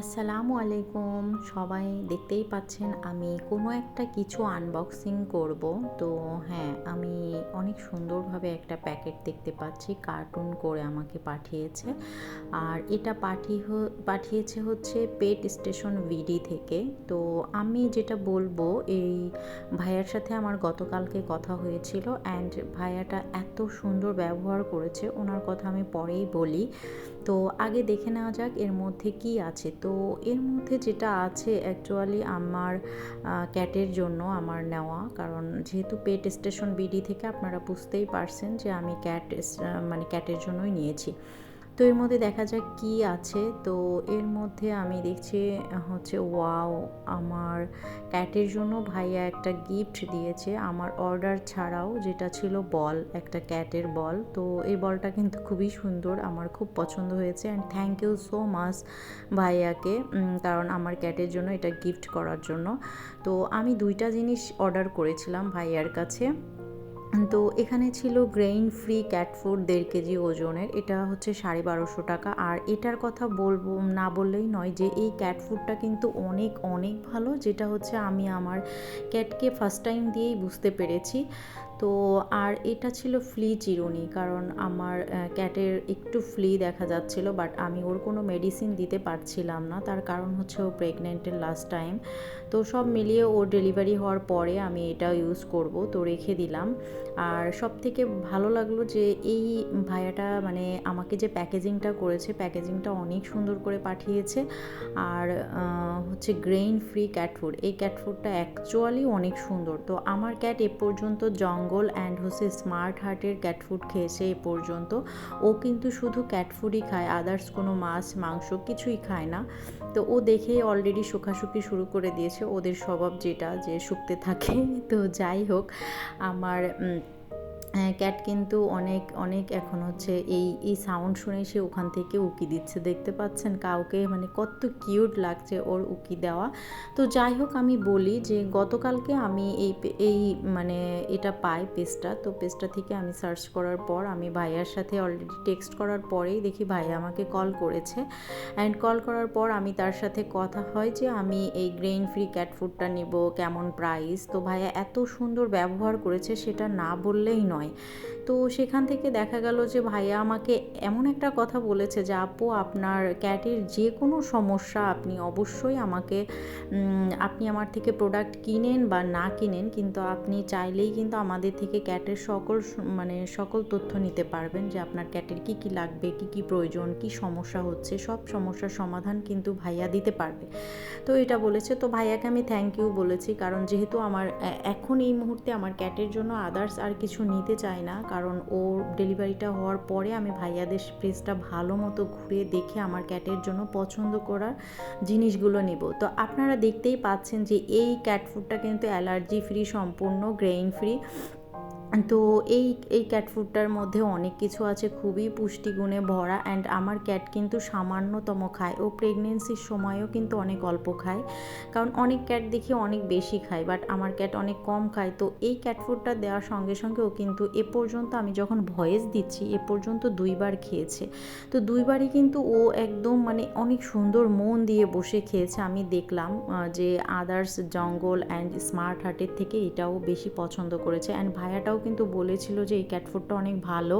আসসালামু আলাইকুম। সবাই দেখতেই পাচ্ছেন আমি কোনো একটা কিছু আনবক্সিং করব। তো হ্যাঁ আমি অনেক সুন্দরভাবে একটা প্যাকেট দেখতে পাচ্ছি কার্টুন করে আমাকে পাঠিয়েছে। আর এটা পাঠিয়ে পাঠিয়েছে হচ্ছে পেট স্টেশন ভিডি থেকে। তো আমি যেটা বলব, এই ভাইয়ার সাথে আমার গতকালকে কথা হয়েছিল অ্যান্ড ভাইয়াটা এত সুন্দর ব্যবহার করেছে, ওনার কথা আমি পরেই বলি। তো আগে দেখে নেওয়া যাক এর মধ্যে কি আছে। তো এর মধ্যে যেটা আছে অ্যাকচুয়ালি আমার ক্যাটের জন্য আমার নেওয়া। কারণ যেহেতু পেট স্টেশন বিডি থেকে আপনারা বুঝতেই পারছেন যে আমি ক্যাট মানে ক্যাটের জন্যই নিয়েছি। তো এর মধ্যে দেখা যাক কি আছে। তো এর মধ্যে আমি দেখছি হচ্ছে, ওয়াও, আমার ক্যাটের জন্য ভাইয়া একটা গিফট দিয়েছে। আমার অর্ডার ছাড়াও যেটা ছিল বল, একটা ক্যাটের বল। তো এই বলটা কিন্তু খুবই সুন্দর, আমার খুব পছন্দ হয়েছে। And thank you so much ভাইয়াকে কারণ আমার ক্যাটের জন্য এটা গিফট করার জন্য। তো আমি দুইটা জিনিস অর্ডার করেছিলাম ভাইয়ার কাছে। তো এখানে ছিল গ্রেইন ফ্রি ক্যাট ফুড দেড় কেজি ওজনের। এটা হচ্ছে সাড়ে বারোশো টাকা। আর এটার কথা বলব, না বললেই নয় যে এই ক্যাট ফুডটা কিন্তু অনেক অনেক ভালো, যেটা হচ্ছে আমি আমার ক্যাটকে ফার্স্ট টাইম দিয়েই বুঝতে পেরেছি। তো আর এটা ছিল ফ্লি চিরুনি, কারণ আমার ক্যাটের একটু ফ্লি দেখা যাচ্ছিল বাট আমি ওর কোনো মেডিসিন দিতে পারছিলাম না। তার কারণ হচ্ছে ও প্রেগনেন্টের লাস্ট টাইম তো সব মিলিয়ে ওর ডেলিভারি হওয়ার পরে আমি এটা ইউজ করব, তো রেখে দিলাম। আর সব থেকে ভালো লাগল যে এই ভাইয়াটা মানে আমাকে যে প্যাকেজিংটা করেছে প্যাকেজিংটা অনেক সুন্দর করে পাঠিয়েছে। আর হচ্ছে গ্রেইন ফ্রি ক্যাট ফুড এই ক্যাট ফুডটা অ্যাকচুয়ালি অনেক সুন্দর। তো আমার ক্যাট এ পর্যন্ত জঙ্গল অ্যান্ড হচ্ছে স্মার্ট হার্টের ক্যাটফুড খেয়েছে এ পর্যন্ত। ও কিন্তু শুধু ক্যাটফুডই খায়, আদার্স কোনো মাছ, মাংস কিছুই খায় না। তো ও দেখেই অলরেডি শুকাশুকি শুরু করে দিয়েছে। ওদের স্বভাব যেটা, যে শুকতে থাকে। তো যাই হোক, আমার ক্যাট কিন্তু অনেক অনেক এখন হচ্ছে এই এই সাউন্ড শুনে সে ওখান থেকে উকি দিচ্ছে। দেখতে পাচ্ছেন কাউকে মানে কত কিউট লাগছে ওর উকি দেওয়া। তো যাই হোক, আমি বলি যে গতকালকে আমি এই এই মানে এটা পাই পেজটা। তো পেজটা থেকে আমি সার্চ করার পর আমি ভাইয়ার সাথে অলরেডি টেক্সট করার পরেই দেখি ভাইয়া আমাকে কল করেছে। অ্যান্ড কল করার পর আমি তার সাথে কথা হয় যে আমি এই গ্রেইন ফ্রি ক্যাট ফুডটা নিব, কেমন প্রাইস তো ভাইয়া এত সুন্দর ব্যবহার করেছে, সেটা না বললেই নয়। নয় তো সেখান থেকে দেখা গেল যে ভাইয়া আমাকে এমন একটা কথা বলেছে যে, আপু, আপনার ক্যাটের যে কোনো সমস্যা আপনি অবশ্যই আমাকে আপনি আমার থেকে প্রোডাক্ট কিনেন বা না কিনেন, কিন্তু আপনি চাইলেই কিন্তু আমাদের থেকে ক্যাটের সকল মানে সকল তথ্য নিতে পারবেন যে আপনার ক্যাটের কি কি লাগবে, কি কি প্রয়োজন, কি সমস্যা হচ্ছে, সব সমস্যার সমাধান কিন্তু ভাইয়া দিতে পারবে। তো এটা বলেছে। তো ভাইয়াকে আমি থ্যাংক ইউ বলেছি, কারণ যেহেতু আমার এখন এই মুহূর্তে আমার ক্যাটের জন্য আদার্স আর কিছু নিতে চাই না। কারণ ওর ডেলিভারিটা হওয়ার পরে আমি ভাইয়াদের প্রেসটা ভালো মতো ঘুরে দেখে আমার ক্যাটের জন্য পছন্দ করার জিনিসগুলো নেব। তো আপনারা দেখতেই পাচ্ছেন যে এই ক্যাট ফুডটা কিন্তু অ্যালার্জি ফ্রি, সম্পূর্ণ গ্রেইন ফ্রি। তো এই এই ক্যাট ফুডটার মধ্যে অনেক কিছু আছে খুবই পুষ্টিগুণে ভরা অ্যান্ড আমার ক্যাট কিন্তু সামান্যতম খায়। ও প্রেগনেন্সির সময়ও কিন্তু অনেক অল্প খায়। কারণ অনেক ক্যাট দেখি অনেক বেশি খায় বাট আমার ক্যাট অনেক কম খায়। তো এই ক্যাট ফুডটা দেওয়ার সঙ্গে সঙ্গে ও কিন্তু এ পর্যন্ত আমি যখন ভয়েস দিচ্ছি, এ পর্যন্ত দুইবার খেয়েছে। তো দুইবারই কিন্তু ও একদম মানে অনেক সুন্দর মন দিয়ে বসে খেয়েছে। আমি দেখলাম যে আদার্স জঙ্গল অ্যান্ড স্মার্ট হার্টের থেকে এটাও বেশি পছন্দ করেছে। অ্যান্ড ভাইয়াটাও কিন্তু বলেছিল যে এই ক্যাটফুডটা অনেক ভালো।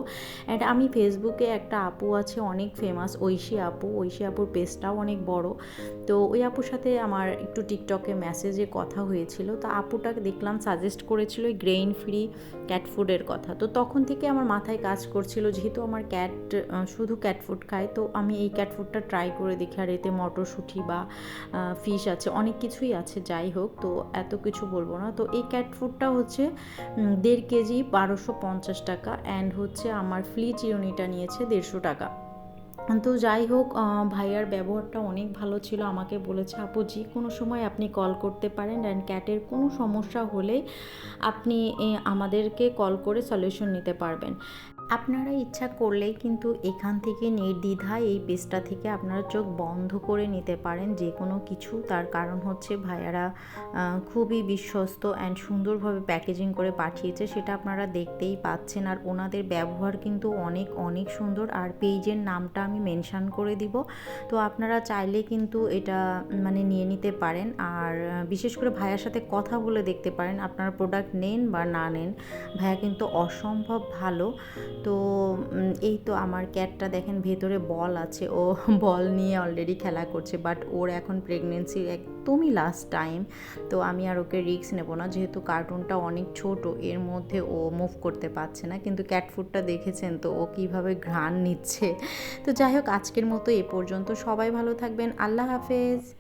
অ্যান্ড আমি ফেসবুকে একটা আপু আছে, অনেক ফেমাস ঐশী আপু। ঐশী আপুর পেজটাও অনেক বড়। তো ওই আপুর সাথে আমার একটু টিকটকে মেসেজে কথা হয়েছিল। তো আপুটাকে দেখলাম সাজেস্ট করেছিল ওই গ্রেইন ফ্রি ক্যাট ফুডের কথা। তো তখন থেকে আমার মাথায় কাজ করছিল, যেহেতু আমার ক্যাট শুধু ক্যাট ফুড খায়, তো আমি এই ক্যাট ফুডটা ট্রাই করে দেখি। আর এতে মটরশুঁটি বা ফিশ আছে, অনেক কিছুই আছে, যাই হোক। তো এত কিছু বলব না। তো এই ক্যাট ফুডটা হচ্ছে দেড় কেজি কেজি বারোশো পঞ্চাশ টাকা অ্যান্ড হচ্ছে আমার ফ্লি চিরুনিটা নিয়েছে দেড়শো টাকা। তো যাই হোক ভাইয়ার ব্যবহারটা অনেক ভালো ছিল, আমাকে বলেছে, আপু যে কোনো সময় আপনি কল করতে পারেন অ্যান্ড ক্যাটের কোনো সমস্যা হলে আপনি আমাদেরকে কল করে সলিউশন নিতে পারবেন। আপনারা ইচ্ছা করলেই কিন্তু এখান থেকে নির্দ্বিধায় এই পেজটা থেকে আপনারা চোখ বন্ধ করে নিতে পারেন। যে কোনো কিছু, তার কারণ হচ্ছে ভাইয়ারা খুবই বিশ্বস্ত অ্যান্ড সুন্দরভাবে প্যাকেজিং করে পাঠিয়েছে, সেটা আপনারা দেখতেই পাচ্ছেন। আর ওনাদের ব্যবহার কিন্তু অনেক অনেক সুন্দর। আর পেজের নামটা আমি মেনশান করে দিব। তো আপনারা চাইলে কিন্তু এটা মানে নিয়ে নিতে পারেন। আর বিশেষ করে ভাইয়ার সাথে কথা বলে দেখতে পারেন, আপনারা প্রোডাক্ট নেন বা না নেন। ভাইয়া কিন্তু অসম্ভব ভালো। তো এই তো আমার ক্যাটটা দেখেন ভেতরে বল আছে। ও বল নিয়ে অলরেডি খেলা করছে বাট ওর এখন প্রেগনেন্সির একদমই লাস্ট টাইম তো আমি আর ওকে রিস্ক নেব না, যেহেতু কার্টুনটা অনেক ছোট, এর মধ্যে ও মুভ করতে পারছে না। কিন্তু ক্যাট ফুডটা দেখেছেন তো, ও কীভাবে ঘ্রাণ নিচ্ছে। তো যাই হোক, আজকের মতো এ পর্যন্ত। সবাই ভালো থাকবেন। আল্লাহ হাফেজ।